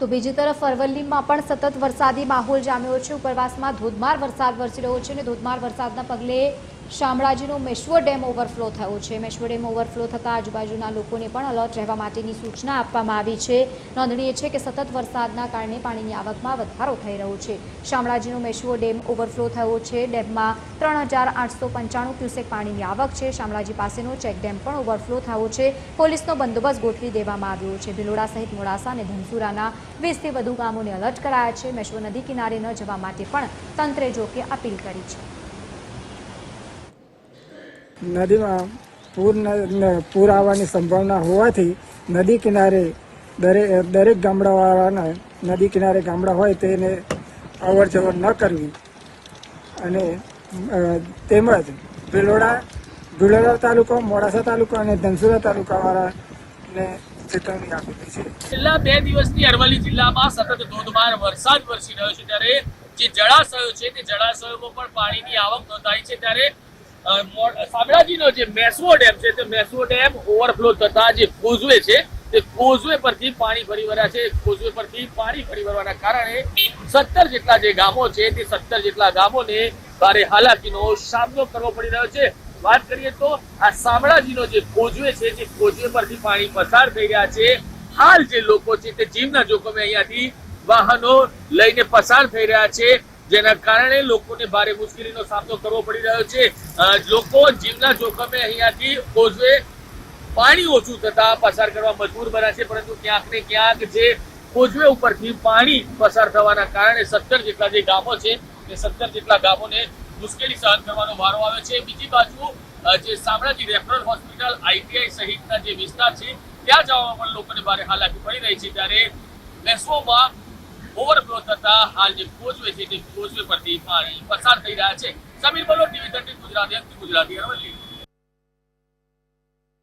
તો બીજી તરફ અરવલ્લીમાં પણ સતત વરસાદી માહોલ જામ્યો છે. ઉપરવાસમાં ધોધમાર વરસાદ વરસી રહ્યો છે અને ધોધમાર વરસાદના પગલે શામળાજીનો મેશ્વો ડેમ ઓવરફ્લો થયો છે. મેશ્વો ડેમ ઓવરફ્લો થતાં આજુબાજુના લોકોને પણ અલર્ટ રહેવા માટેની સૂચના આપવામાં આવી છે. નોંધનીય છે કે સતત વરસાદના કારણે પાણીની આવકમાં વધારો થઈ રહ્યો છે. શામળાજીનો મેશ્વો ડેમ ઓવરફ્લો થયો છે. ડેમમાં ત્રણ હજાર આઠસો પંચાણું ક્યુસેક પાણીની આવક છે. શામળાજી પાસેનો ચેક ડેમ પણ ઓવરફ્લો થયો છે. પોલીસનો બંદોબસ્ત ગોઠવી દેવામાં આવ્યો છે. ભિલોડા સહિત મોડાસા અને ધનસુરાના વીસથી વધુ ગામોને અલર્ટ કરાયા છે. મેશ્વો નદી કિનારે ન જવા માટે પણ તંત્રે જોકે અપીલ કરી છે. નદીમાં પૂર પૂર આવવાની સંભાવના હોવાથી નદી કિનારે દરેક દરેક ગામડાવાળાના નદી કિનારે ગામડા હોય તેને અવર જવર ન કરવી. અને તેમજ ભિલોડા ભિલોડા તાલુકો, મોડાસા તાલુકો અને ધનસુરા તાલુકાવાળાને ચેતવણી આપેલી છે. છેલ્લા બે દિવસથી અરવલ્લી જિલ્લામાં સતત ધોધમાર વરસાદ વરસી રહ્યો છે. ત્યારે જે જળાશયો છે તે જળાશયોમાં પણ પાણીની આવક નોંધાઈ છે. ત્યારે શામળાજીનો જે મેસવો ડેમ છે, તે મેસવો ડેમ ઓવરફ્લો થતા જે કોઝવે છે, તે કોઝવે પરથી પાણી ફરી વળ્યા છે. કોઝવે પરથી પાણી ફરી વળવાના કારણે સત્તર જેટલા જે ગામો છે, તે સત્તર જેટલા ગામોને ભારે હાલાકીનો સામનો કરવો પડી રહ્યો છે. વાત કરીએ તો આ શામળાજીનો જે કોઝવે છે, જે કોઝવે પરથી પાણી પસાર થઈ રહ્યા છે, હાલ જે લોકો છે, તે જીવના જોખમે અહીંયાથી વાહનો લઈને પસાર થઈ રહ્યા છે. જેના કારણે લોકોને ભારે મુશ્કેલીનો સામનો કરવો પડી રહ્યો છે. લોકો જીવના જોખમે અહીંયાથી કોઝવે પાણી ઓછું થતા પસાર કરવા મજબૂર બન્યા છે, પરંતુ ક્યાંક ને ક્યાંક જે કોઝવે ઉપરથી પાણી પસાર થવાના કારણે સત્તર જેટલા જે ગામો છે, એ સત્તર જેટલા ગામોને મુશ્કેલી સહન કરવાનો વારો આવે છે. બીજી બાજુ જે શામળાજી રેફરલ હોસ્પિટલ આઈટીઆઈ સહિતના જે વિસ્તાર છે, ત્યાં જવામાં પણ લોકોને ભારે હાલાકી પડી રહી છે. ત્યારે મેસોમાં ઓવરફ્લો થતા હાલ જે કોઝવે છે તે કોઝવે પરથી પાણી પસાર થઈ રહ્યા છે. સમીર બોલો ટીવી થર્ટી ગુજરાતી ગુજરાતી, અરવલ્લી.